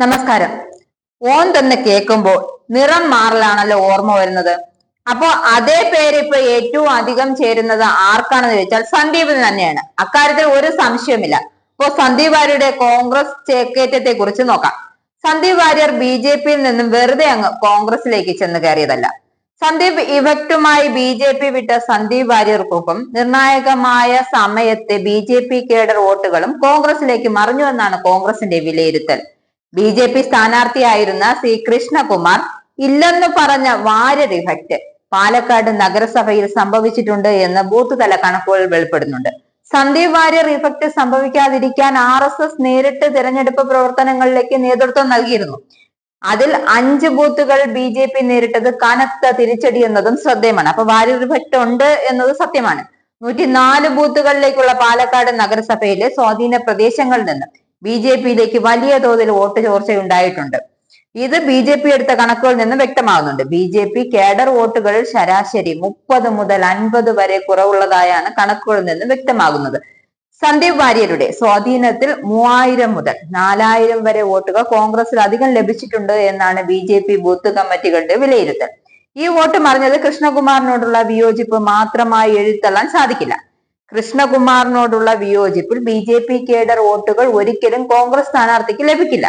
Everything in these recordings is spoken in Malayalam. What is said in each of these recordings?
നമസ്കാരം. ഓൻ തന്നെ കേൾക്കുമ്പോൾ നിറം മാറലാണല്ലോ ഓർമ്മ വരുന്നത്. അപ്പോ അതേ പേര് ഇപ്പൊ ഏറ്റവും അധികം ചേരുന്നത് ആർക്കാണെന്ന് ചോദിച്ചാൽ സന്ദീപിന് തന്നെയാണ്. അക്കാര്യത്തിൽ ഒരു സംശയമില്ല ഇപ്പോ സന്ദീപ് വാര്യരുടെ കോൺഗ്രസ് ചേക്കേറ്റത്തെ കുറിച്ച് നോക്കാം. സന്ദീപ് വാര്യർ ബി ജെ പിയിൽ നിന്നും വെറുതെ അങ്ങ് കോൺഗ്രസിലേക്ക് ചെന്ന് കയറിയതല്ല. സന്ദീപ് ഇവക്റ്റുമായി ബി ജെ പി വിട്ട സന്ദീപ് വാര്യർക്കൊപ്പം നിർണായകമായ സമയത്തെ ബി ജെ പി കേഡർ വോട്ടുകളും കോൺഗ്രസിലേക്ക് മറിഞ്ഞു എന്നാണ് കോൺഗ്രസിന്റെ വിലയിരുത്തൽ. ബി ജെ പി സ്ഥാനാർത്ഥിയായിരുന്ന സി കൃഷ്ണകുമാർ ഇല്ലെന്ന് പറഞ്ഞ വാര്യർ ഇഫക്റ്റ് പാലക്കാട് നഗരസഭയിൽ സംഭവിച്ചിട്ടുണ്ട് എന്ന് ബൂത്ത് തല കണക്കുകൾ വെളിപ്പെടുന്നുണ്ട്. സന്ദീപ് വാര്യർ ഇഫക്റ്റ് സംഭവിക്കാതിരിക്കാൻ ആർ എസ് എസ് നേരിട്ട് തിരഞ്ഞെടുപ്പ് പ്രവർത്തനങ്ങളിലേക്ക് നേതൃത്വം നൽകിയിരുന്നു. അതിൽ അഞ്ച് ബൂത്തുകൾ ബി ജെ പി നേരിട്ടത് കനത്ത തിരിച്ചടി എന്നതും ശ്രദ്ധേയമാണ്. അപ്പൊ വാര്യർ ഇഫക്റ്റ് ഉണ്ട് എന്നത് സത്യമാണ്. നൂറ്റിനാല് ബൂത്തുകളിലേക്കുള്ള പാലക്കാട് നഗരസഭയിലെ സ്വാധീന പ്രദേശങ്ങളിൽ നിന്ന് ബി ജെ പിയിലേക്ക് വലിയ തോതിൽ വോട്ട് ചോർച്ചയുണ്ടായിട്ടുണ്ട് ഇത് ബി ജെ പി എടുത്ത കണക്കുകളിൽ നിന്ന് വ്യക്തമാകുന്നുണ്ട്. ബി ജെ പി കേഡർ വോട്ടുകളിൽ ശരാശരി മുപ്പത് മുതൽ അൻപത് വരെ കുറവുള്ളതായാണ് കണക്കുകളിൽ നിന്ന് വ്യക്തമാകുന്നത്. സന്ദീപ് വാര്യരുടെ സ്വാധീനത്തിൽ മൂവായിരം മുതൽ നാലായിരം വരെ വോട്ടുകൾ കോൺഗ്രസിൽ അധികം ലഭിച്ചിട്ടുണ്ട് എന്നാണ് ബി ജെ പി ബൂത്ത് കമ്മിറ്റികളുടെ വിലയിരുത്തൽ. ഈ വോട്ട് മറിഞ്ഞത് കൃഷ്ണകുമാറിനോടുള്ള വിയോജിപ്പ് മാത്രമായി എഴുത്തള്ളാൻ സാധിക്കില്ല. കൃഷ്ണകുമാറിനോടുള്ള വിയോജിപ്പിൽ ബി ജെ പി കേഡർ വോട്ടുകൾ ഒരിക്കലും കോൺഗ്രസ് സ്ഥാനാർത്ഥിക്ക് ലഭിക്കില്ല.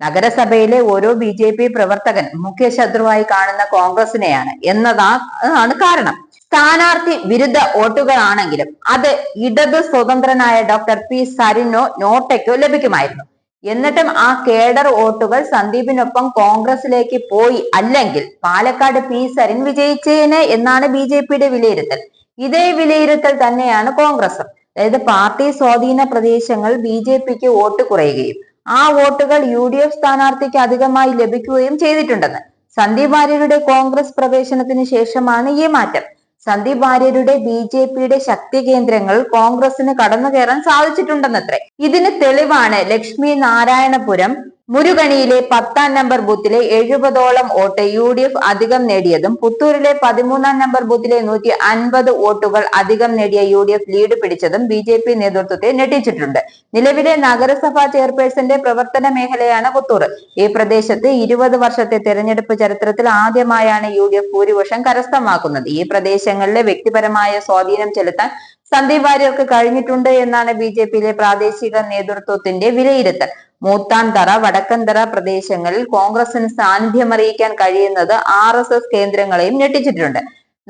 നഗരസഭയിലെ ഓരോ ബി ജെ പി പ്രവർത്തകൻ മുഖ്യ ശത്രുവായി കാണുന്ന കോൺഗ്രസിനെയാണ് എന്നതാണ് കാരണം. സ്ഥാനാർത്ഥി വിരുദ്ധ വോട്ടുകളാണെങ്കിലും അത് ഇടത് സ്വതന്ത്രനായ ഡോക്ടർ പി സരിനോ നോട്ടയ്ക്കോ ലഭിക്കുമായിരുന്നു. എന്നിട്ടും ആ കേഡർ വോട്ടുകൾ സന്ദീപിനൊപ്പം കോൺഗ്രസിലേക്ക് പോയി അല്ലെങ്കിൽ പാലക്കാട് പി സരിൻ വിജയിച്ചേനെ എന്നാണ് ബി ജെ പിയുടെ വിലയിരുത്തൽ. ഇതേ വിലയിരുത്തൽ തന്നെയാണ് കോൺഗ്രസും. അതായത് പാർട്ടി സ്വാധീന പ്രദേശങ്ങൾ ബി ജെ പിക്ക് വോട്ട് കുറയുകയും ആ വോട്ടുകൾ യു ഡി എഫ് സ്ഥാനാർത്ഥിക്ക് അധികമായി ലഭിക്കുകയും ചെയ്തിട്ടുണ്ടെന്ന്. സന്ദീപ് വാര്യരുടെ കോൺഗ്രസ് പ്രവേശനത്തിന് ശേഷമാണ് ഈ മാറ്റം. സന്ദീപ് വാര്യരുടെ ബി ജെ പിയുടെ ശക്തി കേന്ദ്രങ്ങൾ കോൺഗ്രസിന് കടന്നു കയറാൻ സാധിച്ചിട്ടുണ്ടെന്നത്രേ. ഇതിന് തെളിവാണ് ലക്ഷ്മി നാരായണപുരം മുരുകണിയിലെ പത്താം നമ്പർ ബൂത്തിലെ എഴുപതോളം വോട്ട് യു ഡി എഫ് അധികം നേടിയതും പുത്തൂരിലെ പതിമൂന്നാം നമ്പർ ബൂത്തിലെ നൂറ്റി അൻപത് വോട്ടുകൾ അധികം നേടിയ യു ഡി എഫ് ലീഡ് പിടിച്ചതും ബി ജെ പി നേതൃത്വത്തെ ഞെട്ടിച്ചിട്ടുണ്ട്. നിലവിലെ നഗരസഭാ ചെയർപേഴ്സന്റെ പ്രവർത്തന മേഖലയാണ് പുത്തൂർ. ഈ പ്രദേശത്ത് ഇരുപത് വർഷത്തെ തെരഞ്ഞെടുപ്പ് ചരിത്രത്തിൽ ആദ്യമായാണ് യു ഡി എഫ് ഭൂരിപക്ഷം കരസ്ഥമാക്കുന്നത്. ഈ പ്രദേശങ്ങളിലെ വ്യക്തിപരമായ സ്വാധീനം ചെലുത്താൻ സന്ദീപ് വാര്യർക്ക് കഴിഞ്ഞിട്ടുണ്ട് എന്നാണ് ബി ജെ പിയിലെ പ്രാദേശിക നേതൃത്വത്തിന്റെ വിലയിരുത്തൽ. മൂത്താൻതറ വടക്കന്തറ പ്രദേശങ്ങളിൽ കോൺഗ്രസിന് സാന്നിധ്യം അറിയിക്കാൻ കഴിയുന്നത് ആർ എസ് എസ് കേന്ദ്രങ്ങളെയും ഞെട്ടിച്ചിട്ടുണ്ട്.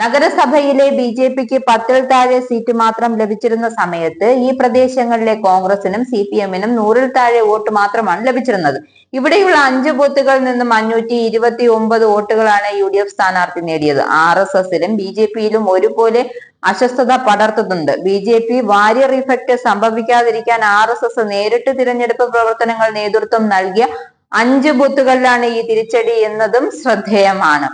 നഗരസഭയിലെ ബി ജെ പിക്ക് പത്തിൽ താഴെ സീറ്റ് മാത്രം ലഭിച്ചിരുന്ന സമയത്ത് ഈ പ്രദേശങ്ങളിലെ കോൺഗ്രസിനും സി പി എമ്മിനും നൂറിൽ താഴെ വോട്ട് മാത്രമാണ് ലഭിച്ചിരുന്നത്. ഇവിടെയുള്ള അഞ്ച് ബൂത്തുകളിൽ നിന്നും അഞ്ഞൂറ്റി ഇരുപത്തി ഒമ്പത് വോട്ടുകളാണ് യു ഡി എഫ് സ്ഥാനാർത്ഥി നേടിയത്. ആർ എസ് എസിലും ബി ജെ പിയിലും ഒരുപോലെ അസ്വസ്ഥത പടർത്തുന്നുണ്ട്. B J P Warrier effect സംഭവിക്കാതിരിക്കാൻ R S S നേരിട്ട് തിരഞ്ഞെടുപ്പ് പ്രവർത്തനങ്ങൾ നേതൃത്വം നൽകിയ അഞ്ച് ബൂത്തുകളിലാണ് ഈ തിരിച്ചടി എന്നതും ശ്രദ്ധേയമാണ്.